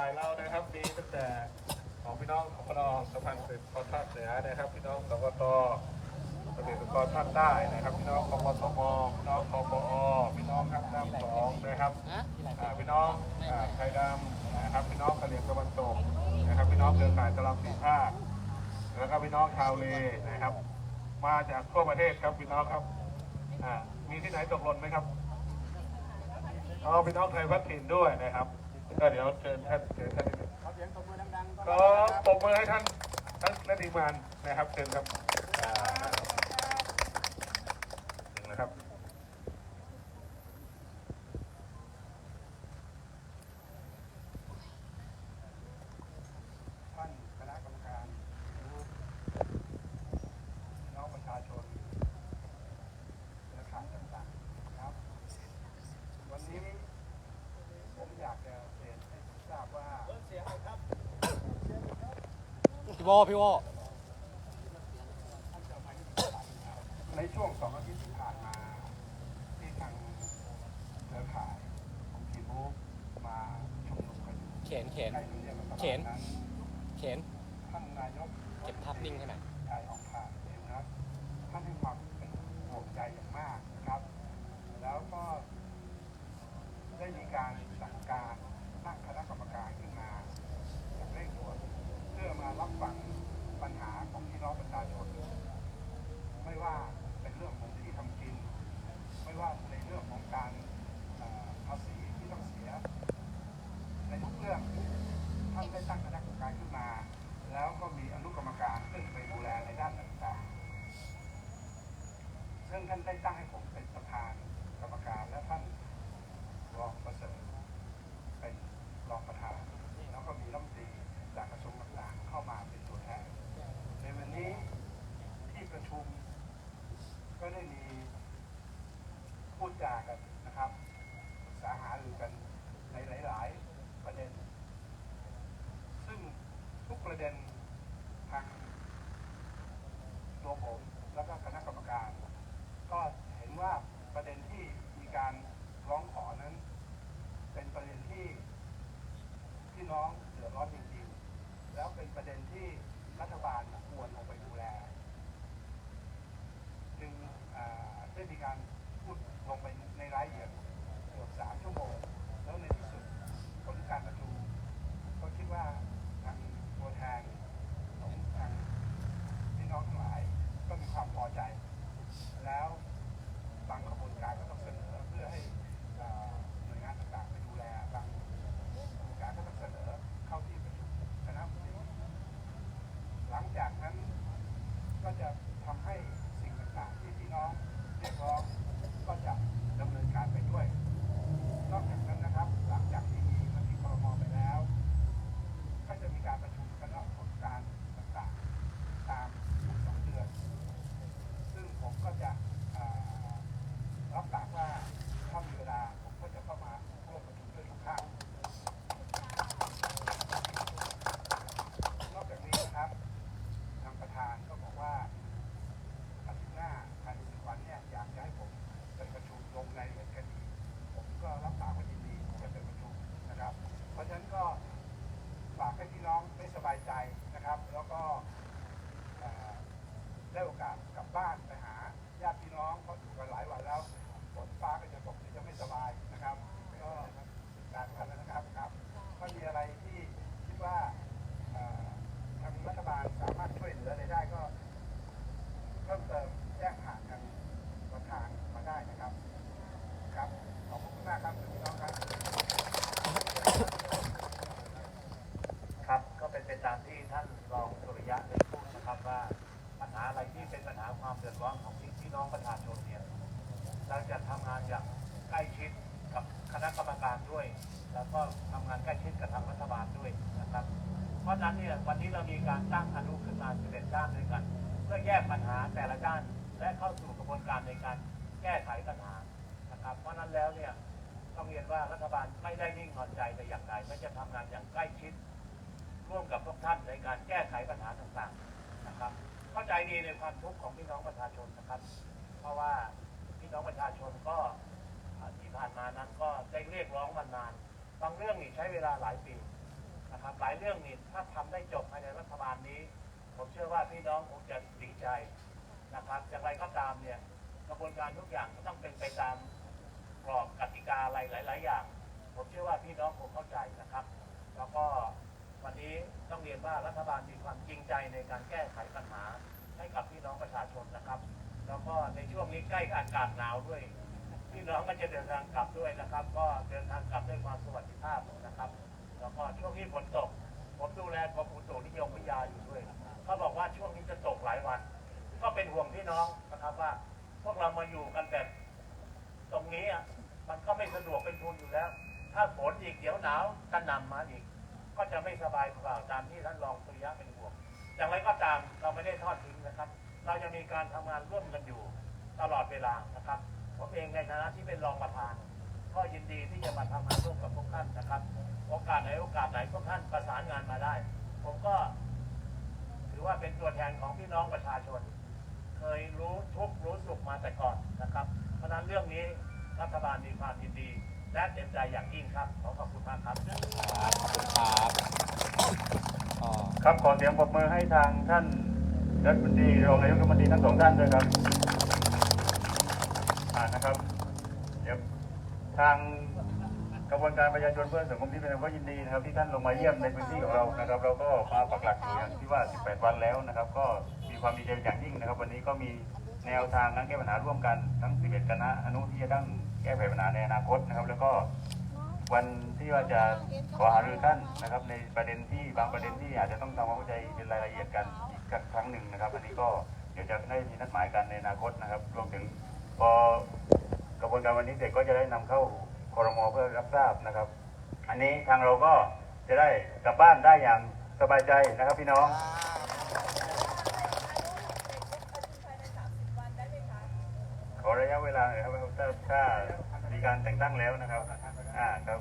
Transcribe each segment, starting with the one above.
ข่ายเรานะครับมีตั้งแต่ของพี่น้องของพนสะพานเสร็จกรภาคเหนือนะครับ พี่น้องสกตเกษตรกรภาคใต้นะครับ พี่น้องกปสมพี่น้องกปอพี่น้องครับน้ำสองนะครับอ่าพี่น้องอ่าไทยดำนะครับพี่น้องกะเหรี่ยงตะวันตกนะครับ พี่น้องเครือข่ายตะลังสีภาคแล้วก็พี่น้องชาวเลนะครับ มาจากทั่วประเทศครับพี่น้องครับอ่ามีที่ไหนตกหล่นไหมครับเอาพี่น้องไทยพัฒถิ่นด้วยนะครับ ก็เดี๋ยวเชิญท่านเชิญท่านนิดหนึ่งขอเสียงตบมือดังๆขอปรบมือให้ท่านท่านและทีมงานนะครับเชิญครับอ่าถึงนะครับ ท่านคณะกรรมการพี่น้องประชาชนเครือข่ายต่างๆนะครับ วันนี้ผมอยากจะเรียนให้ทราบว่า พี่โวพี่โวในช่วงสองอาทิตย์ที่ผ่านมาที่ทางเครือข่ายของทีมมูฟมาชุมนุมกันอยู่เข็นเข็นใกล้ทำเนียบรัฐบาลเขียนนั้นเข็นท่านนายกเก็บภาพนิ่งให้หน่อยชายออกผ่านเองนะครับท่านให้ความเป็นห่วงใจอย่างมากนะครับ แล้วก็ได้มีการสั่งการตั้งคณะกรรมการขึ้นมาอย่างเร่งด่วนเพื่อมารับฟังปัญหาของพี่น้องประชาชน ไม่ว่าเป็นเรื่องของที่ทำกิน ไม่ว่าในเรื่องของการเอ่อภาษีที่ต้องเสีย ในทุกเรื่องท่านได้ตั้งคณะกรรมการขึ้นมา แล้วก็มีอนุกรรมการขึ้นไปดูแลในด้านต่างๆ ซึ่งท่านได้ตั้งให้ผมเป็นประธานกรรมการและท่านรองประเสริฐเป็นรองประธานแล้วก็มีรัฐมนตรีจากกระทรวงต่างๆเข้ามาเป็นตัวแทน ในวันนี้ที่ประชุมก็ได้มีพูดจากันนะครับปรึกษาหารือกันในหลาย ๆ ประเด็น ซึ่งทุกประเด็นทางตัวผมแล้วก็คณะกรรมการ ก็เห็นว่าประเด็นที่มีการร้องขอนั้น เป็นประเด็นที่พี่น้องเดือดร้อนจริงๆ แล้วเป็นประเด็นที่รัฐบาลควรลงไปดูแล จึงอ่าได้มี การพูดลงไปในรายละเอียดเกือบสามชั่วโมง แล้วในที่สุดผลการประชุมก็คิดว่าทางตัวแทนของทางพี่น้องทั้งหลายก็มีความพอใจ แล้วบางกระบวนการก็ต้องเสนอเพื่อให้อ่าหน่วยงานต่างๆไปดูแลบางกระบวนการก็ต้องเสนอเข้าที่ประชุมคณะมนตรีหลังจากนั้น ก็จะทำให้สิ่งต่างๆที่พี่น้องเรียกร้องก็จะดำเนินการไปด้วย นอกจากนั้นนะครับ หลังจากที่มีมติครมไปแล้ว ก็จะมีการประชุมคณะกรรมการต่างๆ ตามทุกสองเดือน ซึ่งผมก็จะอ่ารับปากว่าถ้ามีเวลาผมก็จะเข้ามาร่วมประชุมด้วยทุกครั้ง นอกจากนี้นะครับ ทางประธานก็บอกว่าอาทิตย์หน้าภายในสิบวันเนี่ยอยากจะให้ผมไปประชุมลงรายละเอียดคดี ผมก็รับปากว่ายินดีจะไปประชุมนะครับ เพราะฉะนั้นก็ฝากให้พี่น้องได้สบายใจนะครับ แล้วก็เอ่อได้โอกาสกลับบ้านไปหาญาติพี่น้องเพราะอยู่กันหลายวันแล้วฝนฟ้าก็จะตกเดี๋ยวจะไม่สบายนะครับ ก็ กันนะครับครับถ้ามีอะไรที่คิดว่าทางรัฐบาลสามารถช่วยเหลืออะไรได้ก็ เพิ่มเติมแจ้งผ่านทางประธานมาได้นะครับ ครับ ขอบคุณมากครับพี่น้องครับ ครับก็เป็นไปตามที่ท่านรองสุริยะได้พูดนะครับว่าปัญหาอะไรที่เป็นปัญหาความเดือดร้อนของพี่น้องประชาชนเนี่ยเราจะทำงานอย่างใกล้ชิดกับคณะกรรมการด้วย แล้วก็ทำงานใกล้ชิดกับทางรัฐบาลด้วยนะครับ เพราะฉะนั้นเนี่ยวันนี้เรามีการตั้งอนุขึ้นมา11ด้านด้วยกัน เพื่อแยกปัญหาแต่ละด้าน และเข้าสู่กระบวน การแก้ไขปัญหานะครับ เพราะนั้นแล้วเนี่ยต้องเรียนว่ารัฐบาลไม่ได้นิ่งนอนใจแต่อย่างใดไม่จะทำงานอย่างใกล้ชิด ร่วมกับทุกท่านในการแก้ไขปัญหาต่างๆนะครับ เข้าใจดีในความทุกข์ของพี่น้องประชาชนนะครับ เพราะว่าพี่น้องประชาชนก็ที่ผ่านมานั้นก็ได้เรียกร้องมานานบางเรื่องนี่ใช้เวลาหลายปีนะครับ หลายเรื่องนี่ถ้าทำได้จบภายในรัฐบาลนี้ ผมเชื่อว่าพี่น้องคงจะดีใจนะครับอย่างไรก็ตามเนี่ย กระบวนการทุกอย่างก็ต้องเป็นไปตามกรอบกติกาอะไรหลาย ๆ อย่าง ผมเชื่อว่าพี่น้องคงเข้าใจนะครับ แล้วก็วันนี้ต้องเรียนว่ารัฐบาลมีความจริงใจในการแก้ไขปัญหาให้กับพี่น้องประชาชนนะครับ แล้วก็ในช่วงนี้ใกล้อากาศหนาวด้วย พี่น้องก็จะเดินทางกลับด้วยนะครับ ก็เดินทางกลับด้วยความสวัสดิภาพนะครับ แล้วก็ช่วงที่ฝนตก ผมดูแลกรมอุตุนิยมวิทยาอยู่ด้วยเขาบอกว่าช่วงนี้จะตกหลายวัน ก็เป็นห่วงพี่น้องนะครับว่า วกเรามาอยู่กันแบบตรงนี้อะมันก็ไม่สะดวกเป็นทุนอยู่แล้ว ถ้าฝนอีกเดี๋ยวหนาวกระหน่ำมาอีก ก็จะไม่สบายเปล่าตามที่ท่านรองสุริยะเป็นห่วงอย่างไรก็ตามเราไม่ได้ทอดทิ้งนะครับ เรายังมีการทำงานร่วมกันอยู่ตลอดเวลานะครับ ผมเองในฐานะที่เป็นรองประธาน ก็ยินดีที่จะมาทำงานร่วมกับพวกท่านนะครับ โอกาสไหนโอกาสไหนพวกท่านประสานงานมาได้ ผมก็ ถือว่าเป็นตัวแทนของพี่น้องประชาชน เคยรู้ทุกข์รู้สุขมาแต่ก่อนนะครับ เพราะฉะนั้นเรื่องนี้รัฐบาลมีความยินดี และเต็มใจอย่างยิ่งครับ ขอขอบคุณมากครับครับขอบคุณครับก็ครับขอเสียงปรบมือให้ทางท่านรัฐมนตรีรองนายกรัฐมนตรีทั้งสองท่านด้วยครับอ่านะครับเดี๋ยวทางกระบวนการประชาชนเพื่อสังคมที่เป็นธรรมก็ยินดีนะครับที่ท่านลงมาเยี่ยมในพื้นที่ของเรานะครับ เราก็มาปักหลักอยู่อย่างที่ว่า 18 วันแล้วนะครับ ก็มี ความดีใจอย่างยิ่งนะครับ วันนี้ก็มีแนวทางการแก้ปัญหาร่วมกันทั้ง 11 คณะอนุที่จะตั้งแก้ไขปัญหาในอนาคตนะครับ แล้วก็วันที่ว่าจะขอหารือท่านนะครับ ในประเด็นที่บางประเด็นที่อาจจะต้องทำความเข้าใจเป็นรายละเอียดกันอีกครั้งหนึ่งนะครับ อันนี้ก็เดี๋ยวจะได้มีนัดหมายกันในอนาคตนะครับรวมถึงพอกระบวนการวันนี้เสร็จก็จะได้นำเข้าคอรมอเพื่อรับทราบนะครับ อันนี้ทางเราก็จะได้กลับบ้านได้อย่างสบายใจนะครับพี่น้อง ขอระยะ เวลาหน่อยครับถ้าถ้ามีการแต่งตั้งแล้วนะครับอ่าครับ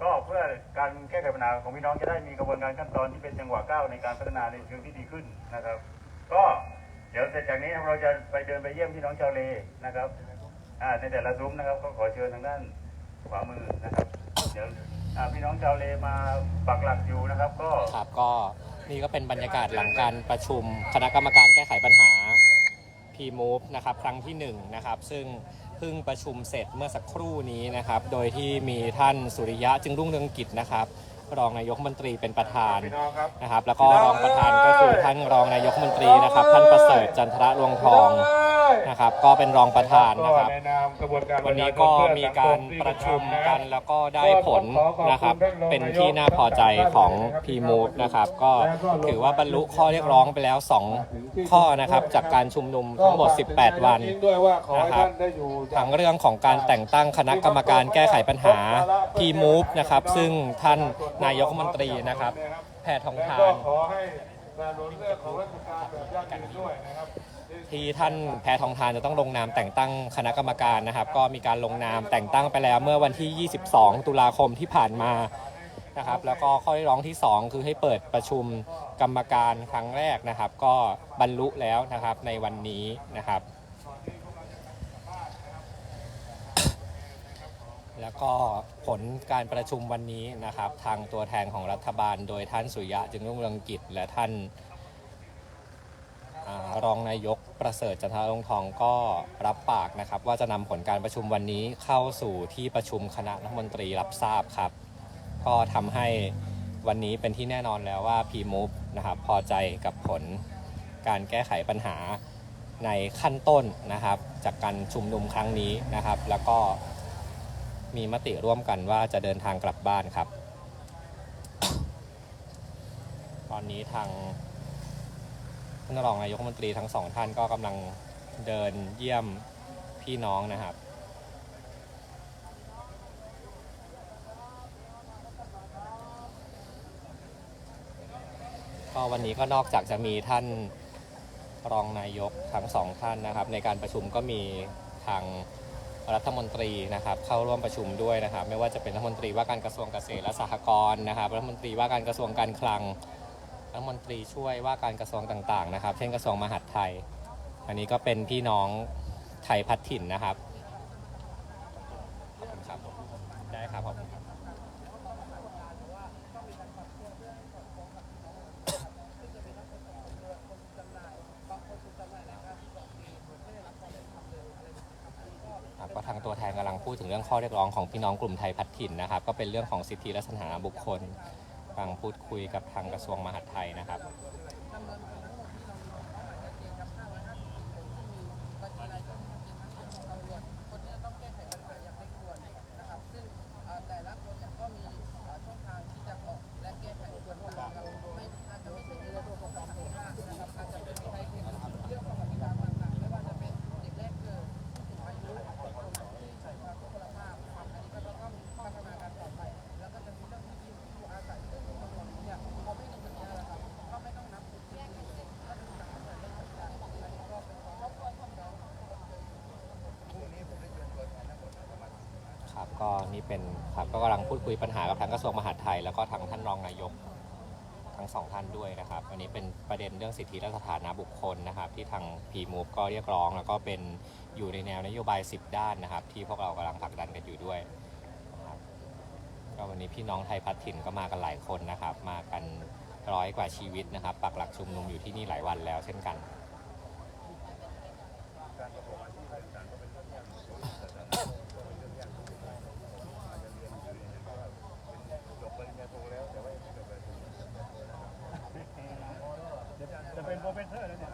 ก็เพื่อการแก้ไขปัญหาของพี่น้องจะได้มีกระบวนการขั้นตอนที่เป็นจังหวะก้าวในการพัฒนาในเชิงที่ดีขึ้นนะครับ ก็เดี๋ยวเสร็จจากนี้เราจะไปเดินไปเยี่ยมพี่น้องชาวเลนะครับอ่าในแต่ละซุ้มนะครับ ก็ขอเชิญทางด้านขวามือนะครับ เดี๋ยวอ่าพี่น้องชาวเลมาปักหลักอยู่นะครับ ก็ครับก็นี่ก็เป็นบรรยากาศหลังการประชุมคณะกรรมการแก้ไขปัญหา P-Move นะครับครั้งที่1นงนะครับซึ่งเพิ่งประชุมเสร็จเมื่อสักครู่นี้นะครับโดยที่มีท่านสุริยะจึงรุ่งเรืองกิจนะครับรองนายกรัฐมนตรีเป็นประธานพี่น้องครับนะครับ แล้วก็รองประธานก็คือท่านรองนายกรัฐมนตรีนะครับ ท่านประเสริฐจันทระรวงทอง นะครับก็เป็นรองประธานนะครับก็ในนามกระบวนการวันนี้ก็มีการประชุมกันแล้วก็ได้ผลนะครับ เป็นที่น่าพอใจของ p m o v e นะครับ ก็ถือว่าบรรลุข้อเรียกร้องไปแล้ว 2 ข้อนะครับ จากการชุมนุมทั้งหมด 18 วันด้วยว่าขอให้นะครับท่านได้อยู่จากทั้งเรื่องของการแต่งตั้งคณะกรรมการแก้ไขปัญหา p m o v e นะครับ ซึ่งท่านนายกรัฐมนตรีนะครับ แพทองและทาก็นขอให้การลดเรื่องของราชการแบบยั่งยืนด้วยนะครับ ที่ท่านแพทองทานจะต้องลงนามแต่งตั้งคณะกรรมการนะครับ ก็มีการลงนามแต่งตั้งไปแล้วเมื่อวันที่ 22 ตุลาคมที่ผ่านมานะครับแล้วก็ข้อเรียกร้องที่ 2 คือให้เปิดประชุมกรรมการครั้งแรกนะครับ ก็บรรลุแล้วนะครับในวันนี้นะครับ แล้วก็ผลการประชุมวันนี้นะครับ ทางตัวแทนของรัฐบาล โดยท่านสุริยะจึงรุ่งเรืองกิจและท่าน อ่ารองนายกประเสริฐจันทรลงทองก็รับปากนะครับ ว่าจะนำผลการประชุมวันนี้เข้าสู่ที่ประชุมคณะรัฐมนตรีรับทราบครับ ก็ทำให้วันนี้เป็นที่แน่นอนแล้วว่า p m o v e นะครับพอใจกับผลการแก้ไขปัญหาในขั้นต้นนะครับ จากการชุมนุมครั้งนี้นะครับ แล้วก็มีมติร่วมกันว่าจะเดินทางกลับบ้านครับ ตอนนี้ทาง ท่านรองนายกรัฐมนตรีทั้งสองท่านก็กำลังเดินเยี่ยมพี่น้องนะครับ ก็วันนี้ก็นอกจากจะมีท่านรองนายกทั้งสองท่านนะครับ ในการประชุมก็มีทางรัฐมนตรีนะครับ เข้าร่วมประชุมด้วยนะครับ ไม่ว่าจะเป็นรัฐมนตรีว่าการกระทรวงเกษตรและสหกรณ์นะครับรัฐมนตรีว่าการกระทรวงการคลัง รัฐมนตรีช่วยว่าการกระทรวงต่างๆนะครับ เช่นกระทรวงมหาดไทย อันนี้ก็เป็นพี่น้องไทยพัฒถิ่นนะครับได้ครับขอก็ทางตัวแทนกำลังพูดถึงเรื่องข้อเรียกร้องของพี่น้องกลุ่มไทยพัฒถิ่นนะครับ ก็เป็นเรื่องของสิทธิและสถานะบุคคล ฟังพูดคุยกับทางกระทรวงมหาดไทยนะครับ ก็นี่เป็นครับก็กำลังพูดคุยปัญหากับทางกระทรวงมหาดไทย แล้วก็ทางท่านรองนายกทั้งสองท่านด้วยนะครับ อันนี้เป็นประเด็นเรื่องสิทธิและสถานะบุคคลนะครับ ที่ทางพีมูฟก็เรียกร้อง แล้วก็เป็นอยู่ในแนวนโยบาย 10 ด้านนะครับ ที่พวกเรากำลังผลักดันกันอยู่ด้วยนะครับก็วันนี้พี่น้องไทยพัฒถิ่นก็มากันหลายคนนะครับ มากันร้อยกว่าชีวิตนะครับ ปักหลักชุมนุมอยู่ที่นี่หลายวันแล้วเช่นกัน จะเป็นโปรเฟสเซอร์แล้วเนี่ย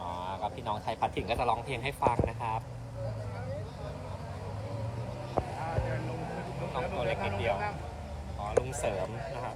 อ๋อก็พี่น้องไทยพัฒถิ่นก็จะร้อง เพลงให้ฟังนะครับน้องตัวเล็กนิดเดียว อ๋อลุงเสริมนะครับ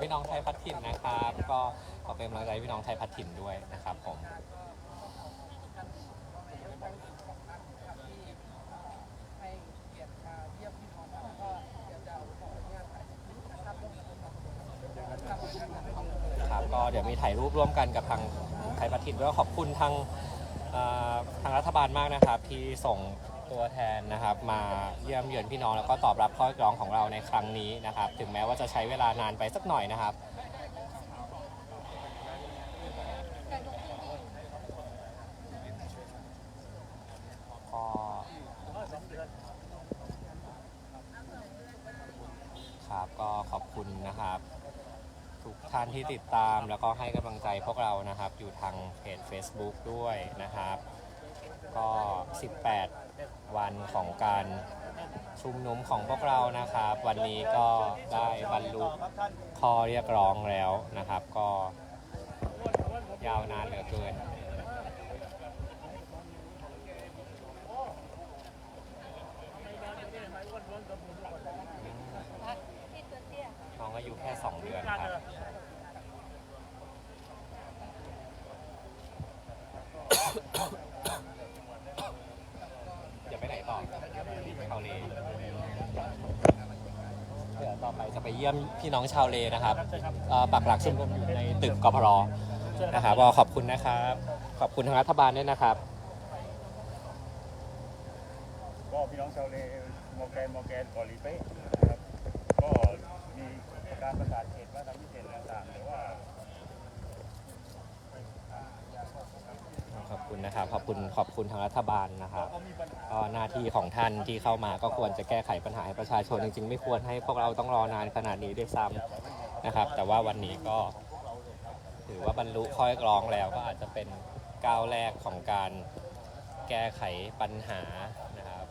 เป็นบพี่น้องไทยพัฒถิ่นนะครับ ก็ขอเป็นกำลังใจพี่น้องไทยพัฒถิ่นด้วยนะครับผมครับก็เดี๋ยวมีถ่ายรูปร่วมกันกับทางไทยพัฒถิ่นด้วยขอบคุณทางทางรัฐบาลมากนะครับที่ส่ง ตัวแทนนะครับมาเยี่ยมเยือนพี่น้องแล้วก็ตอบรับข้อเรียกร้องของเราในครั้งนี้นะครับ ถึงแม้ว่าจะใช้เวลานานไปสักหน่อยนะครับ ก็ครับก็ขอบคุณนะครับ ทุกท่านที่ติดตามแล้วก็ให้กำลังใจพวกเรานะครับ อยู่ทางเพจ Facebook ด้วยนะครับ ก็ 18 วันของการชุมนุมของพวกเรานะครับ วันนี้ก็ได้บรรลุข้อเรียกร้องแล้วนะครับ ก็ยาวนานเหลือเกิน ไปเยี่ยมพี่น้องชาวเลนะครับเอ่อปักหลักชุมนุมอยู่ในตึกกพรนะครับก็ขอบคุณนะครับ ขอบคุณทางรัฐบาลด้วยนะครับ ก็พี่น้องชาวเลโมแกนโมแกนกอลีเป้นะครับก็มีการประกาศเขตว่าทำพิเศษต่างๆหรือว่า ขอบ คุณนะครับขอบคุณขอบคุณทางรัฐบาลนะครับก็หน้าที่ของท่านที่เข้ามาก็ควรจะแก้ไขปัญหาให้ประชาชนจริงๆ ไม่ควรให้พวกเราต้องรอนานขนาดนี้ด้วยซ้ำนะครับ แต่ว่าวันนี้ก็ถือว่าบรรลุข้อเรียกร้องแล้วก็อาจจะเป็นก้าวแรกของการแก้ไขปัญหานะครับ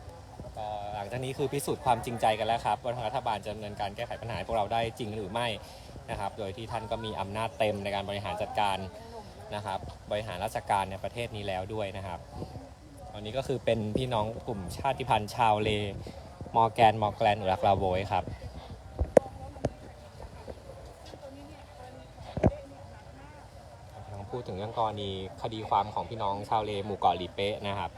ก็หลังจากนี้คือพิสูจน์ความจริงใจกันแล้วครับว่าทางรัฐบาลจะดำเนินการแก้ไขปัญหาให้พวกเราได้จริงหรือไม่นะครับ โดยที่ท่านก็มีอำนาจเต็มในการบริหารจัดการ นะครับ บริหารราชการในประเทศนี้แล้วด้วยนะครับตอนนี้ก็คือเป็นพี่น้องกลุ่มชาติพันธุ์ชาวเล มอร์แกน มอร์แกลนอุรักลาโวยครับกำลังพูดถึงเรื่องกรณีคดีความของพี่น้องชาวเลหมู่เกาะลีเป๊ะนะครับ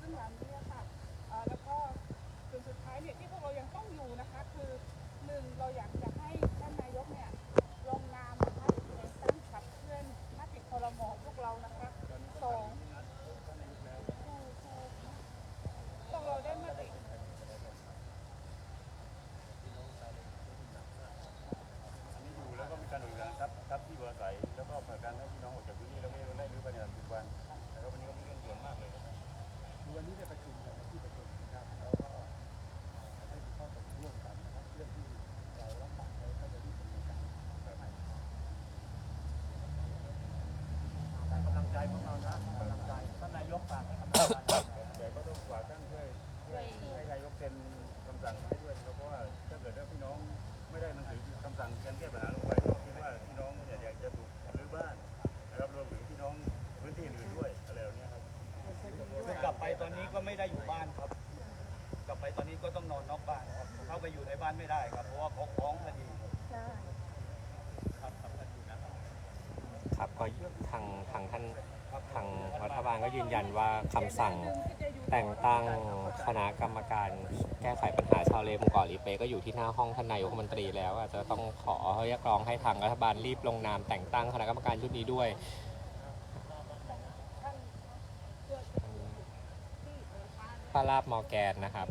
ซึ่งหลังนี้ค่ะเอ่อแล้วก็ส่วนสุดท้ายเนี่ยที่พวกเรายังต้องอยู่นะคะ คือหนึ่งเราอยากจะให้ท่านนายกเนี่ยลงนามนะคะในตั้งขับเคลื่อนมติคอรมอพวกเรานะคะสองพวกเราได้มติ อันนี้อยู่แล้วก็มีการอุดการทับทับที่อยู่อาศัยแล้วก็ผลักดันให้พี่น้องออกจากพื้นที่แล้วไม่ได้รื้อไปในปัจจุบันแล้ววันนี้ก็เป็นเรื่องด่วนมากเลยนะครับ วันนี้ได้ประชุมกันที่ประชุมนะครับแล้วก็ได้มีข้อตกลงร่วมกันนะครับเรื่องที่เรารับปากไว้ก็จะรีบดำเนินการแบบไหนให้กำลังใจพวกเรานะให้กำลังใจท่านนายกฝากให้กำลังใจ แต่ก็ต้องฝากท่านช่วยช่วยให้นายกเซ็นคำสั่งให้ด้วยนะครับเพราะว่าถ้าเกิดว่าพี่น้องไม่ได้หนังสือคำสั่งการแก้ปัญหาลงไปก็คิดว่าพี่น้องเนี่ยอยากจะถูกรื้อบ้านนะครับรวมถึงพี่น้องพื้นที่อื่นด้วยอะไรเหล่านี้ครับคือกลับไปตอนนี้ก็ไม่ได้อยู่บ้านครับ กลับไปตอนนี้ก็ต้องนอนนอกบ้านครับเข้าไปอยู่ในบ้านไม่ได้ครับ เพราะว่าเขาฟ้องคดีครับครับท่านอยู่นะครับครับก็ทางทางท่าน ทางรัฐบาลก็ยืนยันว่าคำสั่งแต่งตั้งคณะกรรมการแก้ไขปัญหาชาวเลหมู่เกาะลีเป๊ะก็อยู่ที่หน้าห้องท่านนายกรัฐมนตรีแล้วอาจจะต้องขอเรียกร้องให้ทางรัฐบาลรีบลงนามแต่งตั้งคณะกรรมการชุดนี้ด้วยป้าลาบมอร์แกนนะครับ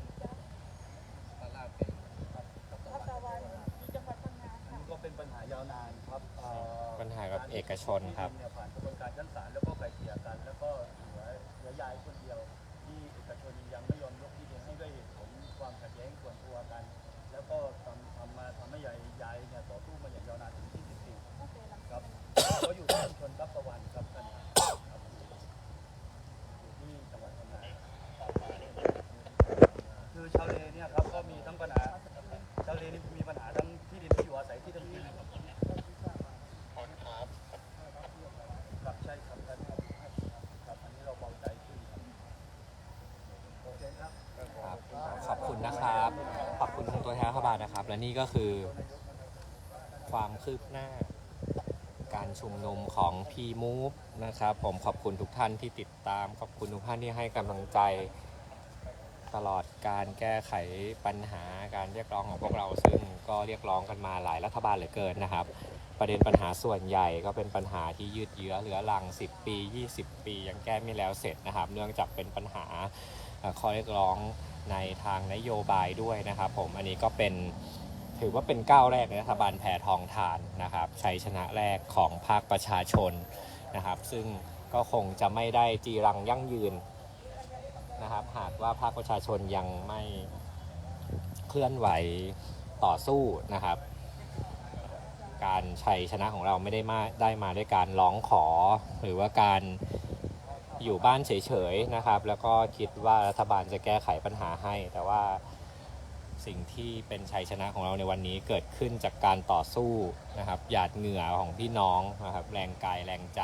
พัตะวันที่จังหวัดพังงาอันค่ะนี้ก็เป็นปัญหายาวนานครับเอ่อปัญหากับเอกชนครับที่ดิเนี่ยผ่านกระบวนการชั้นศาลแล้วก็ ไกลเกลี่ยกัน แล้วก็เหลือเหลือยายคนเดียว ที่เอกชนยังไม่ยอมยกที่ดินให้ด้วยเหตุผลความขัดแย้งส่วนตัวกัน แล้วก็ทำทำมาทำให้ยายยายเนี่ยต่อสู้มาอย่างยาวนานถึง20ปีตั้งแต่หลังครับเขาอยู่ที่ชุมชนทับตะวันครับท่านครับอยู่ที่จังหวัดพังงาคือชาวเลเนี่ยครับก็มีทั้งปัญหาชาวเลนี่มีปัญหาทั้งที่ดินที่อยู่อาศัยที่ทำกินครับใช่ครับท่านครับครับอันนี้เราเบาใจขึ้นครับโอเคครับ ครับขอบคุณนะครับ ขอบคุณทางตัวแทนรัฐบาลนะครับ และนี่ก็คือ ความคืบหน้า การชุมนุมของ p m o v e นะครับ ผมขอบคุณทุกท่านที่ติดตาม ขอบคุณทุกท่านที่ให้กำลังใจ ตลอดการแก้ไขปัญหาการเรียกร้องของพวกเราซึ่งก็เรียกร้องกันมาหลายรัฐบาลเหลือเกินนะครับ ประเด็นปัญหาส่วนใหญ่ก็เป็นปัญหาที่ยืดเยื้อเหลือรัง 10 ปี 20 ปี ยังแก้ไม่แล้วเสร็จนะครับ เนื่องจากเป็นปัญหาข้อเรียกร้อง ในทางนโยบายด้วยนะครับผมอันนี้ก็เป็นถือว่าเป็นก้าวแรกในรัฐบาลแพทองทานนะครับชัยชนะแรกของภาคประชาชนนะครับ ซึ่งก็คงจะไม่ได้จีรังยั่งยืนนะครับ หากว่าภาคประชาชนยังไม่เคลื่อนไหวต่อสู้นะครับ การชัยชนะของเราไม่ได้มาได้มาด้วยการร้องขอหรือว่าการ อยู่บ้านเฉยๆนะครับ แล้วก็คิดว่ารัฐบาลจะแก้ไขปัญหาให้ แต่ว่าสิ่งที่เป็นชัยชนะของเราในวันนี้เกิดขึ้นจากการต่อสู้นะครับ หยาดเหงื่อของพี่น้องนะครับ แรงกายแรงใจ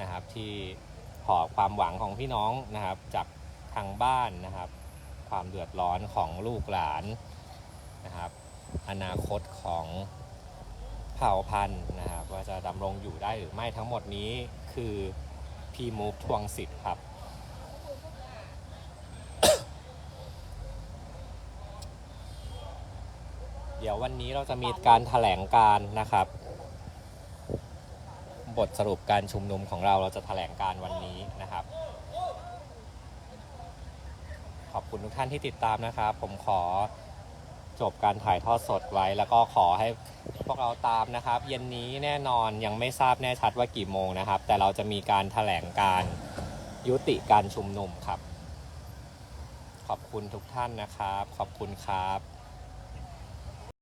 นะครับ ที่หอบความหวังของพี่น้องนะครับ จากทางบ้านนะครับ ความเดือดร้อนของลูกหลานนะครับ อนาคตของเผ่าพันธุ์นะครับ ว่าจะดำรงอยู่ได้หรือไม่ทั้งหมดนี้คือ พีมูฟทวงสิทธิ์ครับ เดี๋ยววันนี้เราจะมีการถแถลงการนะครับ บทสรุปการชุมนุมของเราเราจะถแถลงการวันนี้นะครับ ขอบคุณทุกท่านที่ติดตามนะครับ ผมขอ จบการถ่ายทอดสดไว้ แล้วก็ขอให้พวกเราตามนะครับ เย็นนี้แน่นอนยังไม่ทราบแน่ชัดว่ากี่โมงนะครับ แต่เราจะมีการถแถลงการยุติการชุมนุมครับ ขอบคุณทุกท่านนะครับ ขอบคุณครับ